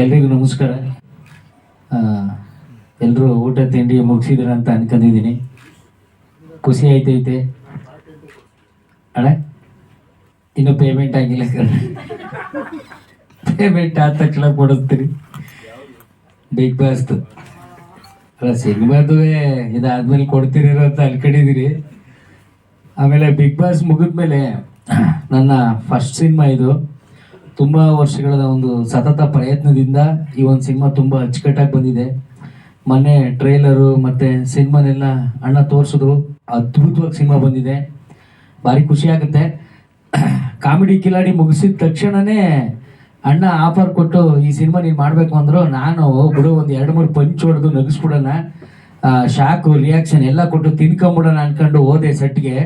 ಎಲ್ರಿಗೂ ನಮಸ್ಕಾರ. ಎಲ್ಲರೂ ಊಟ ತಿಂಡಿ ಮುಗಿಸಿದ್ರ ಅಂತ ಅನ್ಕೊಂಡಿದ್ದೀನಿ. ಖುಷಿ ಆಯ್ತೈತೆ. ಅಣ್ಣ ಇನ್ನು ಪೇಮೆಂಟ್ ಆಗಿಲ್ಲ ಪೇಮೆಂಟ್ ಆದ ತಕ್ಷಣ ಕೊಡಿಸ್ತೀರಿ. ಬಿಗ್ ಬಾಸ್ದು ಅಲ್ಲ, ಸಿನಿಮಾದುವೆ ಇದಾದ್ಮೇಲೆ ಕೊಡ್ತೀರಿರೋ ಅಂತ ಅನ್ಕೊಂಡಿದ್ದೀರಿ ಆಮೇಲೆ ಬಿಗ್ ಬಾಸ್ ಮುಗಿದ್ಮೇಲೆ, ನನ್ನ ಫಸ್ಟ್ ಸಿನಿಮಾ ಇದು. ತುಂಬ ವರ್ಷಗಳ ಒಂದು ಸತತ ಪ್ರಯತ್ನದಿಂದ ಈ ಒಂದು ಸಿನಿಮಾ ತುಂಬ ಅಚ್ಚುಕಟ್ಟಾಗಿ ಬಂದಿದೆ. ಮೊನ್ನೆ ಟ್ರೈಲರು ಮತ್ತು ಸಿನಿಮಾನೆಲ್ಲ ಅಣ್ಣ ತೋರಿಸಿದ್ರು. ಅದ್ಭುತವಾಗಿ ಸಿನಿಮಾ ಬಂದಿದೆ. ಭಾರಿ ಖುಷಿ ಆಗುತ್ತೆ. ಕಾಮಿಡಿ ಕಿಲಾಡಿ ಮುಗಿಸಿದ ತಕ್ಷಣನೇ ಅಣ್ಣ ಆಫರ್ ಕೊಟ್ಟು ಈ ಸಿನಿಮಾ ನೀನು ಮಾಡಬೇಕು ಅಂದ್ರು ನಾನು ಬಿಡು, ಒಂದು ಎರಡು ಮೂರು ಪಂಚ್ ಹೊಡೆದು ನಗಿಸ್ಬಿಡೋಣ. ಶಾಕು ರಿಯಾಕ್ಷನ್ ಎಲ್ಲ ಕೊಟ್ಟು ತಿನ್ಕೊಂಬಿಡೋಣ ಅನ್ಕೊಂಡು ಹೋದೆ ಸೆಟ್ಗೆ.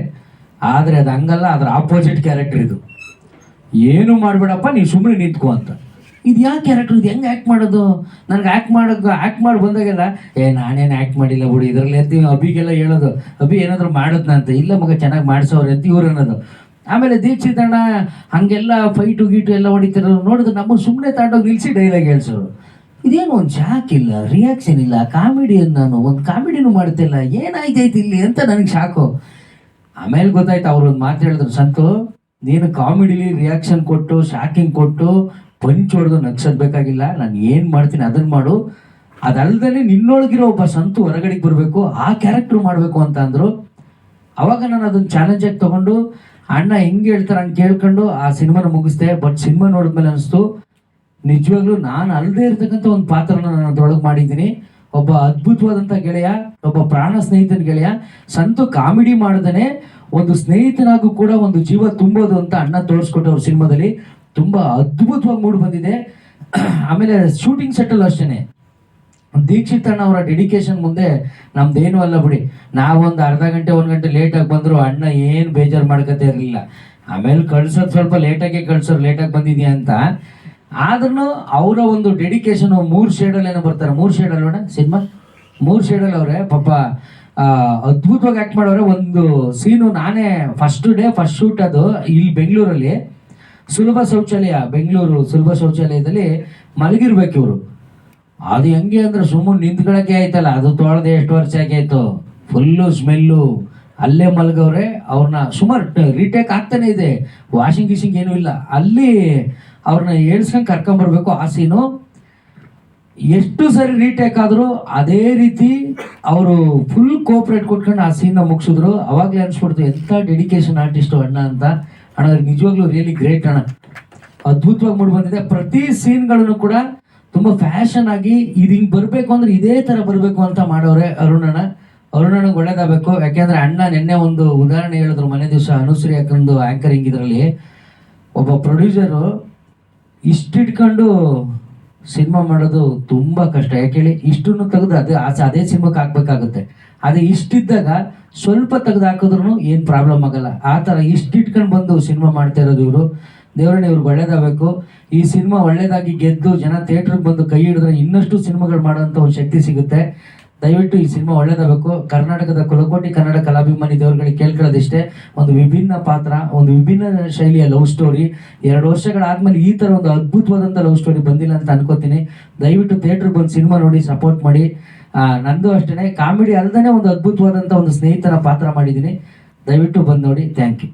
ಆದರೆ ಅದು ಹಂಗಲ್ಲ, ಅದರ ಆಪೋಸಿಟ್ ಕ್ಯಾರೆಕ್ಟರ್ ಇದು. ಏನು ಮಾಡಬೇಡಪ್ಪ, ನೀ ಸುಮ್ಮನೆ ನಿಂತ್ಕೋ ಅಂತ. ಇದು ಯಾವ ಕ್ಯಾರೆಕ್ಟರ್ ಇದು? ಹೆಂಗೆ ಆ್ಯಕ್ಟ್ ಮಾಡೋದು? ನನಗೆ ಆ್ಯಕ್ಟ್ ಮಾಡೋಕೆ ಆ್ಯಕ್ಟ್ ಮಾಡಿ ಬಂದಾಗೆಲ್ಲ, ಏ, ನಾನೇನು ಆ್ಯಕ್ಟ್ ಮಾಡಿಲ್ಲ ಬಿಡಿ, ಇದರಲ್ಲಿ ಅಂತ ಅಭಿಗೆಲ್ಲ ಹೇಳೋದು. ಅಭಿ ಏನಾದರೂ ಮಾಡೋದ್ನ ಅಂತ. ಇಲ್ಲ ಮಗ, ಚೆನ್ನಾಗಿ ಮಾಡಿಸೋರು ಎತ್ತಿ ಇವ್ರು ಅನ್ನೋದು. ಆಮೇಲೆ ದೀಕ್ಷಿತ್ ಅಣ್ಣ ಹಾಗೆಲ್ಲ ಫೈಟು ಗೀಟು ಎಲ್ಲ ಹೊಡಿತಿರೋ ನೋಡಿದ್ರೆ ನಮ್ಮ ಸುಮ್ಮನೆ ತಗೊಂಡೋಗಿ ನಿಲ್ಲಿಸಿ ಡೈಲಾಗ್ ಹೇಳ್ಸೋರು. ಇದೇನು ಒಂದು ಶಾಕ್ ಇಲ್ಲ ರಿಯಾಕ್ಷನ್ ಇಲ್ಲ ಕಾಮಿಡಿಯನ್ ನಾನು ಒಂದು ಕಾಮಿಡಿನೂ ಮಾಡ್ತಿಲ್ಲ ಏನಾಯ್ತೈತಿ ಇಲ್ಲಿ ಅಂತ ನನಗೆ ಶಾಕು ಆಮೇಲೆ ಗೊತ್ತಾಯ್ತು, ಅವ್ರು ಒಂದು ಮಾತು ಹೇಳಿದ್ರು, ಸಂತು ನೀನು ಕಾಮಿಡಿಲಿ ರಿಯಾಕ್ಷನ್ ಕೊಟ್ಟು ಶಾಕಿಂಗ್ ಕೊಟ್ಟು ಪಂಚ್ ಹೊಡೆದು ನಗ್ಸೋದ್ ಬೇಕಾಗಿಲ್ಲ. ನಾನು ಏನು ಮಾಡ್ತೀನಿ ಅದನ್ನ ಮಾಡು. ಅದಲ್ದೇ ನಿನ್ನೊಳಗಿರೋ ಒಬ್ಬ ಸಂತು ಹೊರಗಡೆಗೆ ಬರಬೇಕು, ಆ ಕ್ಯಾರೆಕ್ಟರ್ ಮಾಡಬೇಕು ಅಂತ ಅಂದರು. ಅವಾಗ ನಾನು ಅದನ್ನ ಚಾಲೆಂಜ್ ಆಗಿ ತಗೊಂಡು, ಅಣ್ಣ ಹೆಂಗೆ ಹೇಳ್ತಾರೆ ಅಂತ ಕೇಳ್ಕೊಂಡು, ಆ ಸಿನಿಮಾನ ಮುಗಿಸ್ದೆ. ಬಟ್ ಸಿನಿಮಾ ನೋಡಿದ್ಮೇಲೆ ಅನಿಸ್ತು, ನಿಜವಾಗ್ಲೂ ನಾನು ಅಲ್ಲದೆ ಇರ್ತಕ್ಕಂಥ ಒಂದು ಪಾತ್ರನ ನಾನು ಅದ್ರೊಳಗೆ ಮಾಡಿದ್ದೀನಿ. ಒಬ್ಬ ಅದ್ಭುತವಾದಂತ ಗೆಳೆಯ, ಒಬ್ಬ ಪ್ರಾಣ ಸ್ನೇಹಿತನ ಗೆಳೆಯ, ಸಂತು ಕಾಮಿಡಿ ಮಾಡದನೆ ಒಂದು ಸ್ನೇಹಿತನಾಗೂ ಕೂಡ ಒಂದು ಜೀವ ತುಂಬೋದು ಅಂತ ಅಣ್ಣ ತೋರಿಸ್ಕೊಟ್ಟು ಅವ್ರ ಸಿನಿಮಾದಲ್ಲಿ. ತುಂಬಾ ಅದ್ಭುತವಾಗಿ ಮೂಡ್ ಬಂದಿದೆ. ಆಮೇಲೆ ಶೂಟಿಂಗ್ ಸೆಟ್ಟಲ್ಲೂ ಅಷ್ಟೇನೆ. ದೀಕ್ಷಿತ್ ಅಣ್ಣ ಅವರ ಡೆಡಿಕೇಶನ್ ಮುಂದೆ ನಮ್ದೇನು ಅಲ್ಲ ಬಿಡಿ. ನಾವೊಂದು ಅರ್ಧ ಗಂಟೆ, ಒಂದು ಗಂಟೆ ಲೇಟಾಗಿ ಬಂದ್ರು ಅಣ್ಣ ಏನು ಬೇಜಾರು ಮಾಡ್ಕೊತಾ ಇರಲಿಲ್ಲ. ಆಮೇಲೆ ಕಳ್ಸೋದು ಸ್ವಲ್ಪ ಲೇಟಾಗೆ ಕಳ್ಸೋರು ಲೇಟಾಗಿ ಬಂದಿದ್ಯಾ ಅಂತ. ಆದ್ರೂ ಅವರ ಒಂದು ಡೆಡಿಕೇಶನ್ ಮೂರು ಶೇಡಲ್ಲಿ ಏನೋ ಬರ್ತಾರೆ. ಮೂರು ಶೇಡಲ್ಲಿ ನೋಡ, ಸಿನಿಮಾ. ಮೂರು ಶೇಡಲ್ಲಿ ಅವರೇ, ಪಾಪ ಅದ್ಭುತವಾಗಿ ಆ್ಯಕ್ಟ್ ಮಾಡೋರೆ. ಒಂದು ಸೀನು ನಾನೇ ಫಸ್ಟ್ ಡೇ ಫಸ್ಟ್ ಶೂಟ್ ಅದು ಇಲ್ಲಿ ಬೆಂಗಳೂರಲ್ಲಿ. ಸುಲಭ ಶೌಚಾಲಯ, ಬೆಂಗಳೂರು ಸುಲಭ ಶೌಚಾಲಯದಲ್ಲಿ ಮಲಗಿರ್ಬೇಕು ಇವರು. ಅದು ಹೆಂಗೆ ಅಂದ್ರೆ ಸುಮ್ಮನೆ ನಿಂತ್ಕೊಳಕ್ಕೆ ಆಯ್ತಲ್ಲ. ಅದು ತೊಳೆದೆ ಎಷ್ಟು ವರ್ಷ ಆಯ್ತು. ಫುಲ್ಲು ಸ್ಮೆಲ್ಲು ಅಲ್ಲೇ ಮಲಗವ್ರೆ ಅವ್ರನ್ನ ಸುಮಾರು ರೀಟೇಕ್ ಆಗ್ತಾನೆ ಇದೆ. ವಾಷಿಂಗ್ ಮಿಷಿನ್ ಏನೂ ಇಲ್ಲ. ಅಲ್ಲಿ ಅವ್ರನ್ನ ಏಳ್ಸ್ಕೊಂಡು ಕರ್ಕೊಂಬರ್ಬೇಕು ಆ ಸೀನು ಎಷ್ಟು ಸರಿ ರೀಟೇಕ್ ಆದರೂ ಅದೇ ರೀತಿ ಅವರು ಫುಲ್ ಕೋಪ್ರೇಟ್ ಕೊಟ್ಕೊಂಡು ಆ ಸೀನ್ನ ಮುಗಿಸಿದ್ರು. ಅವಾಗಲೇ ಅನ್ಸ್ಬಿಡ್ತು ಎಂಥ ಡೆಡಿಕೇಶನ್ ಆರ್ಟಿಸ್ಟು ಅಣ್ಣ ಅಂತ. ಅಣ್ಣ ನಿಜವಾಗ್ಲೂ ರಿಯಲಿ ಗ್ರೇಟ್ ಅಣ್ಣ. ಅದ್ಭುತವಾಗಿ ಮೂಡಿ ಬಂದಿದೆ. ಪ್ರತಿ ಸೀನ್ಗಳನ್ನು ಕೂಡ ತುಂಬ ಫ್ಯಾಷನ್ ಆಗಿ ಇದು ಹಿಂಗೆ ಬರಬೇಕು ಅಂದ್ರೆ ಇದೇ ಥರ ಬರಬೇಕು ಅಂತ ಮಾಡೋರೆ ಅರುಣಣ್ಣ ಅರುಣಣ್ಣಗೆ ಒಳ್ಳೇದಾಗಬೇಕು. ಯಾಕೆಂದರೆ ಅಣ್ಣ ನಿನ್ನೆ ಒಂದು ಉದಾಹರಣೆ ಹೇಳಿದ್ರು ಮನೆ ದಿವಸ ಅನುಶ್ರೀ ಹಾಕೊಂಡು ಆ್ಯಂಕರಿಂಗ್ ಇದರಲ್ಲಿ. ಒಬ್ಬ ಪ್ರೊಡ್ಯೂಸರು ಇಷ್ಟಿಟ್ಕೊಂಡು ಸಿನಿಮಾ ಮಾಡೋದು ತುಂಬ ಕಷ್ಟ. ಯಾಕೇಳಿ ಇಷ್ಟನ್ನು ತೆಗೆದು ಅದೇ ಆಚೆ ಅದೇ ಸಿನಿಮಾಕ್ಕೆ ಹಾಕ್ಬೇಕಾಗುತ್ತೆ. ಅದೇ ಇಷ್ಟಿದ್ದಾಗ ಸ್ವಲ್ಪ ತೆಗೆದು ಹಾಕಿದ್ರು ಏನು ಪ್ರಾಬ್ಲಮ್ ಆಗಲ್ಲ. ಆ ಥರ ಇಷ್ಟಿಟ್ಕೊಂಡು ಬಂದು ಸಿನಿಮಾ ಮಾಡ್ತಾ ಇರೋದು ಇವರು. ದೇವರನ್ನ ಇವ್ರಿಗೆ ಒಳ್ಳೇದಾಗಬೇಕು. ಈ ಸಿನಿಮಾ ಒಳ್ಳೇದಾಗಿ ಗೆದ್ದು ಜನ ಥಿಯೇಟ್ರಿಗೆ ಬಂದು ಕೈ ಹಿಡಿದ್ರೆ ಇನ್ನಷ್ಟು ಸಿನಿಮಾಗಳು ಮಾಡೋಂಥ ಒಂದು ಶಕ್ತಿ ಸಿಗುತ್ತೆ. ದಯವಿಟ್ಟು ಈ ಸಿನಿಮಾ ಒಳ್ಳೇದಾಗಬೇಕು. ಕರ್ನಾಟಕದ ಕುಲಕೋಟಿ ಕನ್ನಡ ಕಲಾಭಿಮಾನಿ ದೇವರುಗಳಿಗೆ ಕೇಳ್ಕೊಳ್ಳೋದಿಷ್ಟೇ. ಒಂದು ವಿಭಿನ್ನ ಪಾತ್ರ, ಒಂದು ವಿಭಿನ್ನ ಶೈಲಿಯ ಲವ್ ಸ್ಟೋರಿ. ಎರಡು ವರ್ಷಗಳಾದ್ಮೇಲೆ ಈ ಥರ ಒಂದು ಅದ್ಭುತವಾದಂಥ ಲವ್ ಸ್ಟೋರಿ ಬಂದಿಲ್ಲ ಅಂತ ಅನ್ಕೋತೀನಿ. ದಯವಿಟ್ಟು ಥಿಯೇಟ್ರಿಗೆ ಬಂದು ಸಿನಿಮಾ ನೋಡಿ, ಸಪೋರ್ಟ್ ಮಾಡಿ. ನಂದು ಅಷ್ಟೇ ಕಾಮಿಡಿ ಅಲ್ಲದೇ ಒಂದು ಅದ್ಭುತವಾದಂಥ ಒಂದು ಸ್ನೇಹಿತರ ಪಾತ್ರ ಮಾಡಿದ್ದೀನಿ. ದಯವಿಟ್ಟು ಬಂದು ನೋಡಿ. Thank you.